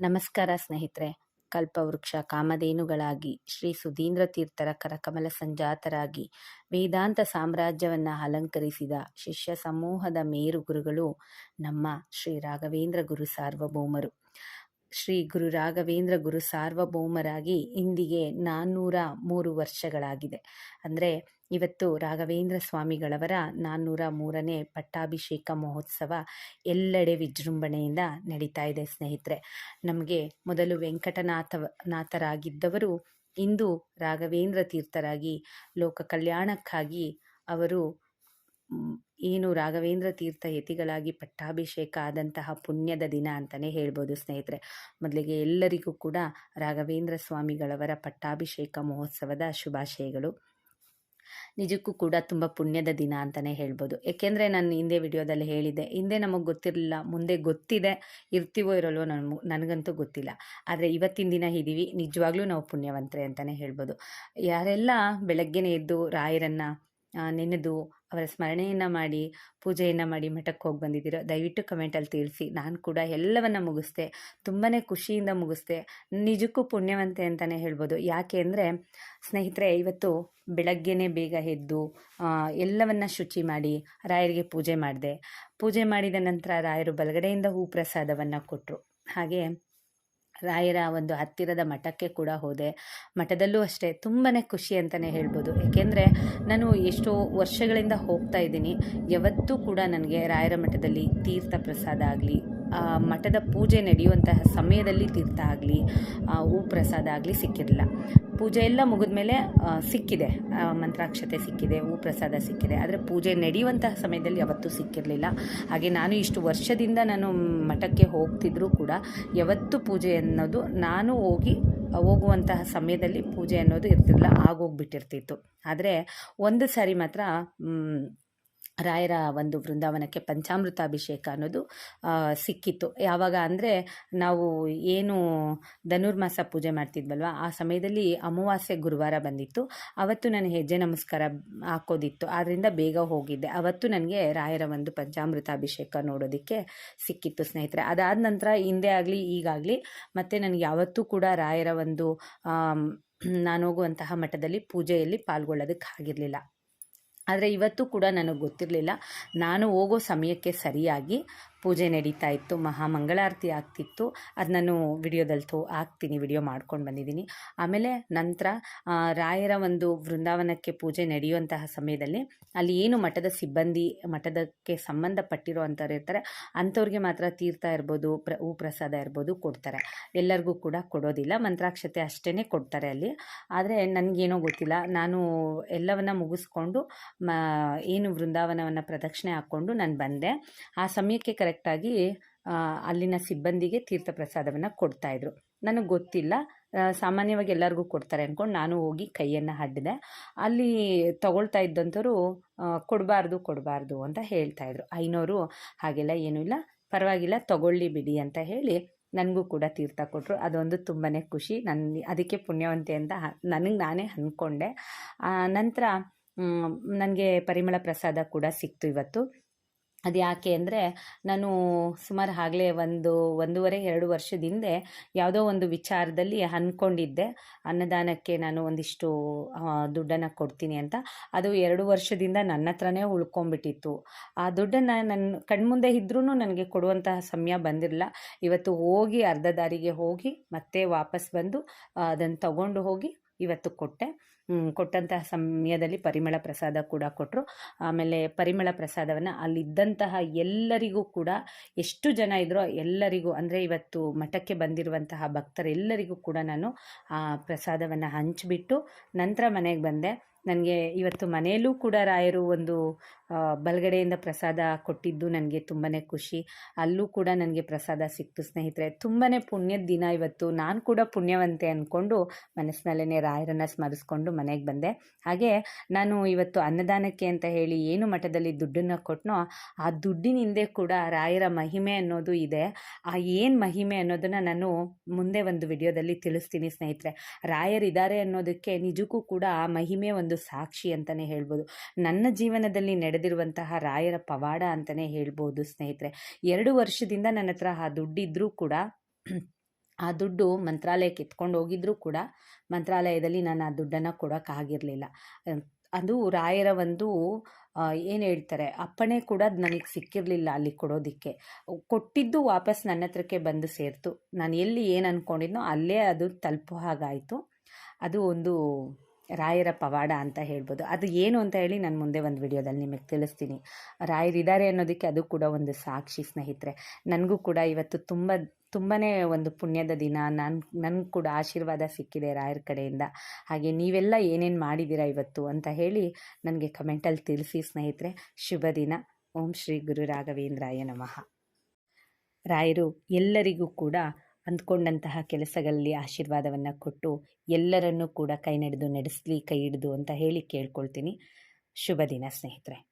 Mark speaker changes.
Speaker 1: ನಮಸ್ಕಾರ ಸ್ನೇಹಿತರೆ. ಕಲ್ಪವೃಕ್ಷ ಕಾಮಧೇನುಗಳಾಗಿ ಶ್ರೀ ಸುಧೀಂದ್ರ ತೀರ್ಥರ ಕರಕಮಲ ಸಂಜಾತರಾಗಿ ವೇದಾಂತ ಸಾಮ್ರಾಜ್ಯವನ್ನು ಅಲಂಕರಿಸಿದ ಶಿಷ್ಯ ಸಮೂಹದ ಮೇರು ಗುರುಗಳು ನಮ್ಮ ಶ್ರೀ ರಾಘವೇಂದ್ರ ಗುರು ಸಾರ್ವಭೌಮರು. ಶ್ರೀ ಗುರು ರಾಘವೇಂದ್ರ ಗುರು ಸಾರ್ವಭೌಮರಾಗಿ ಇಂದಿಗೆ ನಾನ್ನೂರ ಮೂರು ವರ್ಷಗಳಾಗಿದೆ. ಅಂದರೆ ಇವತ್ತು ರಾಘವೇಂದ್ರ ಸ್ವಾಮಿಗಳವರ ನಾನ್ನೂರ ಮೂರನೇ ಪಟ್ಟಾಭಿಷೇಕ ಮಹೋತ್ಸವ ಎಲ್ಲೆಡೆ ವಿಜೃಂಭಣೆಯಿಂದ ನಡೀತಾ ಇದೆ, ಸ್ನೇಹಿತರೆ. ನಮಗೆ ಮೊದಲು ವೆಂಕಟನಾಥ ನಾಥರಾಗಿದ್ದವರು ಇಂದು ರಾಘವೇಂದ್ರ ತೀರ್ಥರಾಗಿ, ಲೋಕ ಕಲ್ಯಾಣಕ್ಕಾಗಿ ಅವರು ಏನು ರಾಘವೇಂದ್ರ ತೀರ್ಥ ಯತಿಗಳಾಗಿ ಪಟ್ಟಾಭಿಷೇಕ ಆದಂತಹ ಪುಣ್ಯದ ದಿನ ಅಂತಲೇ ಹೇಳ್ಬೋದು, ಸ್ನೇಹಿತರೆ. ಮೊದಲಿಗೆ ಎಲ್ಲರಿಗೂ ಕೂಡ ರಾಘವೇಂದ್ರ ಸ್ವಾಮಿಗಳವರ ಪಟ್ಟಾಭಿಷೇಕ ಮಹೋತ್ಸವದ ಶುಭಾಶಯಗಳು. ನಿಜಕ್ಕೂ ಕೂಡ ತುಂಬ ಪುಣ್ಯದ ದಿನ ಅಂತಲೇ ಹೇಳ್ಬೋದು. ಏಕೆಂದರೆ ನಾನು ಹಿಂದೆ ವಿಡಿಯೋದಲ್ಲಿ ಹೇಳಿದ್ದೆ, ಹಿಂದೆ ನಮಗೆ ಗೊತ್ತಿರಲಿಲ್ಲ, ಮುಂದೆ ಗೊತ್ತಿದೆ, ಇರ್ತೀವೋ ಇರಲ್ವೋ ನನ್ ನನಗಂತೂ ಗೊತ್ತಿಲ್ಲ. ಆದರೆ ಇವತ್ತಿನ ದಿನ ಇದ್ದೀವಿ, ನಿಜವಾಗ್ಲೂ ನಾವು ಪುಣ್ಯವಂತರೆ ಅಂತಲೇ ಹೇಳ್ಬೋದು. ಯಾರೆಲ್ಲ ಬೆಳಗ್ಗೆನೇ ಎದ್ದು ರಾಯರನ್ನು ನೆನೆದು ಅವರ ಸ್ಮರಣೆಯನ್ನು ಮಾಡಿ, ಪೂಜೆಯನ್ನು ಮಾಡಿ ಮಠಕ್ಕೆ ಹೋಗಿ ಬಂದಿದ್ದೀರೋ. ದಯವಿಟ್ಟು ಕಮೆಂಟಲ್ಲಿ ತಿಳಿಸಿ. ನಾನು ಕೂಡ ಎಲ್ಲವನ್ನು ಮುಗಿಸ್ದೆ. ತುಂಬಾ ಖುಷಿಯಿಂದ ಮುಗಿಸ್ದೆ. ನಿಜಕ್ಕೂ ಪುಣ್ಯವಂತೆ ಅಂತಲೇ ಹೇಳ್ಬೋದು. ಯಾಕೆ ಅಂದರೆ, ಸ್ನೇಹಿತರೆ, ಇವತ್ತು ಬೆಳಗ್ಗೆನೇ ಬೇಗ ಎದ್ದು ಎಲ್ಲವನ್ನು ಎಲ್ಲವನ್ನ ಶುಚಿ ಮಾಡಿ ರಾಯರಿಗೆ ಪೂಜೆ ಮಾಡಿದೆ. ಪೂಜೆ ಮಾಡಿದ ನಂತರ ರಾಯರು ಬಲಗಡೆಯಿಂದ ಹೂ ಪ್ರಸಾದವನ್ನು ಕೊಟ್ಟರು ಹಾಗೆ ರಾಯರ ಒಂದು ಹತ್ತಿರದ ಮಠಕ್ಕೆ ಕೂಡ ಹೋದೆ. ಮಠದಲ್ಲೂ ಅಷ್ಟೇ ತುಂಬಾ ಖುಷಿ ಅಂತಲೇ ಹೇಳ್ಬೋದು. ಏಕೆಂದರೆ ನಾನು ಎಷ್ಟೋ ವರ್ಷಗಳಿಂದ ಹೋಗ್ತಾ ಇದ್ದೀನಿ. ಯಾವತ್ತೂ ಕೂಡ ನನಗೆ ರಾಯರ ಮಠದಲ್ಲಿ ತೀರ್ಥ ಪ್ರಸಾದ ಆಗಲಿ ಮಠದ ಪೂಜೆ ನಡೆಯುವಂತಹ ಸಮಯದಲ್ಲಿ ತೀರ್ಥ ಆಗಲಿ ಹೂ ಪ್ರಸಾದ ಆಗಲಿ ಸಿಕ್ಕಿರಲಿಲ್ಲ. ಪೂಜೆ ಎಲ್ಲ ಮುಗಿದ ಮೇಲೆ ಸಿಕ್ಕಿದೆ. ಮಂತ್ರಾಕ್ಷತೆ ಸಿಕ್ಕಿದೆ, ಹೂ ಪ್ರಸಾದ ಸಿಕ್ಕಿದೆ. ಆದರೆ ಪೂಜೆ ನಡೆಯುವಂತಹ ಸಮಯದಲ್ಲಿ ಯಾವತ್ತೂ ಸಿಕ್ಕಿರಲಿಲ್ಲ. ಹಾಗೆ ನಾನು ಇಷ್ಟು ವರ್ಷದಿಂದ ನಾನು ಮಠಕ್ಕೆ ಹೋಗ್ತಿದ್ರೂ ಕೂಡ ಯಾವತ್ತೂ ಪೂಜೆ ಅನ್ನೋದು, ನಾನು ಹೋಗಿ, ಹೋಗುವಂತಹ ಸಮಯದಲ್ಲಿ ಪೂಜೆ ಅನ್ನೋದು ಇರ್ತಿರಲಿಲ್ಲ, ಆಗೋಗ್ಬಿಟ್ಟಿರ್ತಿತ್ತು. ಆದರೆ ಒಂದು ಸಾರಿ ಮಾತ್ರ ರಾಯರ ಒಂದು ವೃಂದಾವನಕ್ಕೆ ಪಂಚಾಮೃತಾಭಿಷೇಕ ಅನ್ನೋದು ಸಿಕ್ಕಿತ್ತು. ಯಾವಾಗ ಅಂದರೆ ನಾವು ಏನು ಧನುರ್ಮಾಸ ಪೂಜೆ ಮಾಡ್ತಿದ್ವಲ್ವ, ಆ ಸಮಯದಲ್ಲಿ ಅಮಾವಾಸ್ಯೆ ಗುರುವಾರ ಬಂದಿತ್ತು. ಅವತ್ತು ನಾನು ಹೆಜ್ಜೆ ನಮಸ್ಕಾರ ಹಾಕೋದಿತ್ತು. ಆದ್ದರಿಂದ ಬೇಗ ಹೋಗಿದ್ದೆ. ಅವತ್ತು ನನಗೆ ರಾಯರ ಒಂದು ಪಂಚಾಮೃತಾಭಿಷೇಕ ನೋಡೋದಕ್ಕೆ ಸಿಕ್ಕಿತ್ತು ಸ್ನೇಹಿತರೆ. ಅದಾದ ನಂತರ ಹಿಂದೆ ಆಗಲಿ ಈಗಾಗಲಿ ಮತ್ತು ನನಗೆ ಯಾವತ್ತೂ ಕೂಡ ರಾಯರ ಒಂದು ನಾನು ಹೋಗುವಂತಹ ಮಠದಲ್ಲಿ ಪೂಜೆಯಲ್ಲಿ ಪಾಲ್ಗೊಳ್ಳೋದಕ್ಕೆ ಆಗಿರಲಿಲ್ಲ. ಆದರೆ ಇವತ್ತು ಕೂಡ ನನಗೆ ಗೊತ್ತಿರಲಿಲ್ಲ. ನಾನು ಹೋಗೋ ಸಮಯಕ್ಕೆ ಸರಿಯಾಗಿ ಪೂಜೆ ನಡೀತಾ ಇತ್ತು, ಮಹಾಮಂಗಳಾರತಿ ಆಗ್ತಿತ್ತು. ಅದು ನಾನು ವಿಡಿಯೋದಲ್ಲಿ ತೋ ಹಾಕ್ತೀನಿ ವಿಡಿಯೋ ಮಾಡ್ಕೊಂಡು ಬಂದಿದ್ದೀನಿ ಆಮೇಲೆ ನಂತರ ರಾಯರ ಒಂದು ವೃಂದಾವನಕ್ಕೆ ಪೂಜೆ ನಡೆಯುವಂತಹ ಸಮಯದಲ್ಲಿ ಅಲ್ಲಿ ಏನು ಮಠದ ಸಿಬ್ಬಂದಿ, ಮಠದಕ್ಕೆ ಸಂಬಂಧಪಟ್ಟಿರೋ ಅಂಥವ್ರು ಇರ್ತಾರೆ, ಅಂಥವ್ರಿಗೆ ಮಾತ್ರ ತೀರ್ಥ ಇರ್ಬೋದು, ಪ್ರ, ಹೂ ಪ್ರಸಾದ ಇರ್ಬೋದು ಕೊಡ್ತಾರೆ. ಎಲ್ಲರಿಗೂ ಕೂಡ ಕೊಡೋದಿಲ್ಲ, ಮಂತ್ರಾಕ್ಷತೆ ಅಷ್ಟೇ ಕೊಡ್ತಾರೆ ಅಲ್ಲಿ. ಆದರೆ ನನಗೇನೋ ಗೊತ್ತಿಲ್ಲ, ನಾನು ಎಲ್ಲವನ್ನ ಮುಗಿಸ್ಕೊಂಡು, ಮ, ಏನು ವೃಂದಾವನವನ್ನು ಪ್ರದಕ್ಷಿಣೆ ಹಾಕ್ಕೊಂಡು ನಾನು ಬಂದೆ. ಆ ಸಮಯಕ್ಕೆ ಕರೆಕ್ಟಾಗಿ ಅಲ್ಲಿನ ಸಿಬ್ಬಂದಿಗೆ ತೀರ್ಥ ಪ್ರಸಾದವನ್ನು ಕೊಡ್ತಾಯಿದ್ರು. ನನಗೆ ಗೊತ್ತಿಲ್ಲ. ಸಾಮಾನ್ಯವಾಗಿ ಎಲ್ಲರಿಗೂ ಕೊಡ್ತಾರೆ ಅಂದ್ಕೊಂಡು ನಾನು ಹೋಗಿ ಕೈಯನ್ನು ಅಡ್ಡಿದೆ ಅಲ್ಲಿ ತಗೊಳ್ತಾ ಇದ್ದಂಥವ್ರು ಕೊಡಬಾರ್ದು ಕೊಡಬಾರ್ದು ಅಂತ ಹೇಳ್ತಾಯಿದ್ರು. ಐನೋರು ಹಾಗೆಲ್ಲ ಏನೂ ಇಲ್ಲ. ಪರವಾಗಿಲ್ಲ, ತಗೊಳ್ಳಿ ಬಿಡಿ ಅಂತ ಹೇಳಿ ನನಗೂ ಕೂಡ ತೀರ್ಥ ಕೊಟ್ಟರು ಅದೊಂದು ತುಂಬಾ ಖುಷಿ. ನನ್ನ ಅದಕ್ಕೆ ಪುಣ್ಯವಂತೆ ಅಂತ ನನಗೆ ನಾನೇ ಅಂದ್ಕೊಂಡೆ ನಂತರ ನನಗೆ ಪರಿಮಳ ಪ್ರಸಾದ ಕೂಡ ಸಿಕ್ತು ಇವತ್ತು. ಅದು ಯಾಕೆ ಅಂದರೆ ನಾನು ಸುಮಾರು ಆಗಲೇ ಒಂದು ಒಂದೂವರೆ, ಎರಡು ವರ್ಷದ ಹಿಂದೆ ಯಾವುದೋ ಒಂದು ವಿಚಾರದಲ್ಲಿ ಅಂದ್ಕೊಂಡಿದ್ದೆ. ಅನ್ನದಾನಕ್ಕೆ ನಾನು ಒಂದಿಷ್ಟು ದುಡ್ಡನ್ನು ಕೊಡ್ತೀನಿ ಅಂತ. ಅದು ಎರಡು ವರ್ಷದಿಂದ ನನ್ನ ಹತ್ರನೇ ಉಳ್ಕೊಂಬಿಟ್ಟಿತ್ತು ಆ ದುಡ್ಡನ್ನು ನನ್ನ ಕಣ್ಮುಂದೆ ಇದ್ರೂ ನನಗೆ ಕೊಡುವಂತಹ ಸಮಯ ಬಂದಿರಲಿಲ್ಲ. ಇವತ್ತು ಹೋಗಿ ಅರ್ಧ ದಾರಿಗೆ ಹೋಗಿ ಮತ್ತೆ ವಾಪಸ್ ಬಂದು ಅದನ್ನು ತಗೊಂಡು ಹೋಗಿ ಇವತ್ತು ಕೊಟ್ಟೆ. ಕೊಟ್ಟಂತಹ ಸಮಯದಲ್ಲಿ ಪರಿಮಳ ಪ್ರಸಾದ ಕೂಡ ಕೊಟ್ಟರು ಆಮೇಲೆ ಪರಿಮಳ ಪ್ರಸಾದವನ್ನು ಅಲ್ಲಿದ್ದಂತಹ ಎಲ್ಲರಿಗೂ ಕೂಡ ಎಷ್ಟು ಜನ ಇದ್ರೋ ಎಲ್ಲರಿಗೂ, ಅಂದರೆ ಇವತ್ತು ಮಠಕ್ಕೆ ಬಂದಿರುವಂತಹ ಭಕ್ತರೆಲ್ಲರಿಗೂ ಕೂಡ ನಾನು ಆ ಪ್ರಸಾದವನ್ನು ಹಂಚಿಬಿಟ್ಟು ನಂತರ ಮನೆಗೆ ಬಂದೆ. ನನಗೆ ಇವತ್ತು ಮನೆಯಲ್ಲೂ ಕೂಡ ರಾಯರು ಒಂದು ಬಲಗಡೆಯಿಂದ ಪ್ರಸಾದ ಕೊಟ್ಟಿದ್ದು ನನಗೆ ತುಂಬಾ ಖುಷಿ. ಅಲ್ಲೂ ಕೂಡ ನನಗೆ ಪ್ರಸಾದ ಸಿಕ್ತು ಸ್ನೇಹಿತರೆ. ತುಂಬಾ ಪುಣ್ಯದ ದಿನ ಇವತ್ತು. ನಾನು ಕೂಡ ಪುಣ್ಯವಂತೆ ಅಂದ್ಕೊಂಡು ಮನಸ್ಸಿನಲ್ಲೇ ರಾಯರನ್ನು ಸ್ಮರಿಸ್ಕೊಂಡು ಮನೆಗೆ ಬಂದೆ. ಹಾಗೆ ನಾನು ಇವತ್ತು ಅನ್ನದಾನಕ್ಕೆ ಅಂತ ಹೇಳಿ ಏನು ಮಠದಲ್ಲಿ ದುಡ್ಡನ್ನು ಕೊಟ್ಟನೋ ಆ ದುಡ್ಡಿನಿಂದೆ ಕೂಡ ರಾಯರ ಮಹಿಮೆ ಅನ್ನೋದು ಇದೆ. ಆ ಏನು ಮಹಿಮೆ ಅನ್ನೋದನ್ನು ನಾನು ಮುಂದೆ ಒಂದು ವಿಡಿಯೋದಲ್ಲಿ ತಿಳಿಸ್ತೀನಿ ಸ್ನೇಹಿತರೆ. ರಾಯರಿದ್ದಾರೆ ಅನ್ನೋದಕ್ಕೆ ನಿಜಕ್ಕೂ ಕೂಡ ಆ ಮಹಿಮೆ ಒಂದು ಸಾಕ್ಷಿ ಅಂತಲೇ ಹೇಳ್ಬೋದು. ನನ್ನ ಜೀವನದಲ್ಲಿ ನಡೆದಿರುವಂತಹ ರಾಯರ ಪವಾಡ ಅಂತಲೇ ಹೇಳ್ಬೋದು ಸ್ನೇಹಿತರೆ. ಎರಡು ವರ್ಷದಿಂದ ನನ್ನ ಹತ್ರ ಆ ದುಡ್ಡಿದ್ರೂ ಕೂಡ, ಆ ದುಡ್ಡು ಮಂತ್ರಾಲಯಕ್ಕೆ ಎತ್ಕೊಂಡು ಹೋಗಿದ್ರೂ ಕೂಡ ಮಂತ್ರಾಲಯದಲ್ಲಿ ನಾನು ಆ ದುಡ್ಡನ್ನು ಕೊಡೋಕ್ಕಾಗಿರಲಿಲ್ಲ ಅದು ರಾಯರ ಒಂದು ಏನು ಹೇಳ್ತಾರೆ, ಅಪ್ಪಣೆ ಕೂಡ ನನಗೆ ಸಿಕ್ಕಿರಲಿಲ್ಲ ಅಲ್ಲಿ ಕೊಡೋದಕ್ಕೆ. ಕೊಟ್ಟಿದ್ದು ವಾಪಸ್ ನನ್ನ ಹತ್ರಕ್ಕೆ ಬಂದು ಸೇರ್ತು. ನಾನು ಎಲ್ಲಿ ಏನು ಅಂದ್ಕೊಂಡಿದ್ನೋ ಅಲ್ಲೇ ಅದು ತಲುಪೋ ಹಾಗಾಯಿತು. ಅದು ಒಂದು ರಾಯರ ಪವಾಡ ಅಂತ ಹೇಳ್ಬೋದು. ಅದು ಏನು ಅಂತ ಹೇಳಿ ನಾನು ಮುಂದೆ ಒಂದು ವಿಡಿಯೋದಲ್ಲಿ ನಿಮಗೆ ತಿಳಿಸ್ತೀನಿ. ರಾಯರಿದ್ದಾರೆ ಅನ್ನೋದಕ್ಕೆ ಅದು ಕೂಡ ಒಂದು ಸಾಕ್ಷಿ ಸ್ನೇಹಿತರೆ. ನನಗೂ ಕೂಡ ಇವತ್ತು ತುಂಬ ತುಂಬಾ ಒಂದು ಪುಣ್ಯದ ದಿನ. ನಾನು ನನಗೆ ಕೂಡ ಆಶೀರ್ವಾದ ಸಿಕ್ಕಿದೆ ರಾಯರ ಕಡೆಯಿಂದ. ಹಾಗೆ ನೀವೆಲ್ಲ ಏನೇನು ಮಾಡಿದ್ದೀರಾ ಇವತ್ತು ಅಂತ ಹೇಳಿ ನನಗೆ ಕಮೆಂಟಲ್ಲಿ ತಿಳಿಸಿ ಸ್ನೇಹಿತರೆ. ಶುಭ ದಿನ. ಓಂ ಶ್ರೀ ಗುರು ರಾಘವೇಂದ್ರಾಯ ನಮಃ. ರಾಯರು ಎಲ್ಲರಿಗೂ ಕೂಡ ಅಂದ್ಕೊಂಡಂತಹ ಕೆಲಸಗಳಲ್ಲಿ ಆಶೀರ್ವಾದವನ್ನು ಕೊಟ್ಟು ಎಲ್ಲರನ್ನೂ ಕೂಡ ಕೈ ನಡೆದು ನಡೆಸಲಿ, ಕೈ ಹಿಡಿದು ಅಂತ ಹೇಳಿ ಕೇಳ್ಕೊಳ್ತೀನಿ. ಶುಭ ದಿನ ಸ್ನೇಹಿತರೆ.